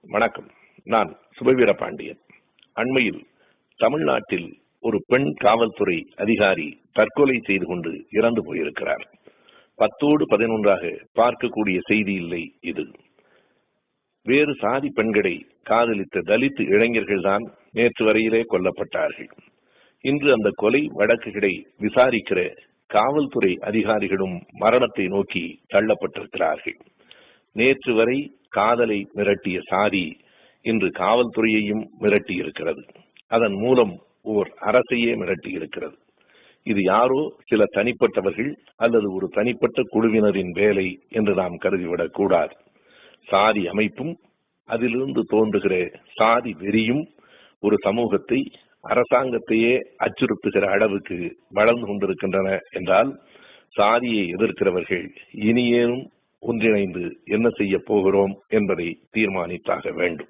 வணக்கம். நான் சுபவீர பாண்டியன். அண்மையில் தமிழ்நாட்டில் ஒரு பெண் காவல்துறை அதிகாரி தற்கொலை செய்து கொண்டு இறந்து போயிருக்கிறார். பத்தோடு பதினொன்றாக பார்க்கக்கூடிய செய்தி இல்லை இது. வேறு சாதி பெண்களை காதலித்த தலித் இளைஞர்கள்தான் நேற்று வரையிலே கொல்லப்பட்டார்கள். இன்று அந்த கொலை வழக்குகளை விசாரிக்கிற காவல்துறை அதிகாரிகளும் மரணத்தை நோக்கி தள்ளப்பட்டிருக்கிறார்கள். நேற்று வரை காதலை மிரட்டிய சாதி இன்று காவல்துறையையும் மிரட்டி இருக்கிறது அதன் மூலம் ஓர் அரசையே மிரட்டி இருக்கிறது இது யாரோ சில தனிப்பட்டவர்கள் அல்லது ஒரு தனிப்பட்ட குழுவினரின் வேலை என்று நாம் கருதிவிடக் கூடாது. சாதி அமைப்பும் அதிலிருந்து தோன்றுகிற சாதி வெறியும் ஒரு சமூகத்தை அரசாங்கத்தையே அச்சுறுத்துகிற அளவுக்கு வளர்ந்து கொண்டிருக்கின்றன என்றால் சாதியை எதிர்க்கிறவர்கள் இனியேனும் ஒன்றிணைந்து என்ன செய்ய போகிறோம் என்பதை தீர்மானித்தாக வேண்டும்.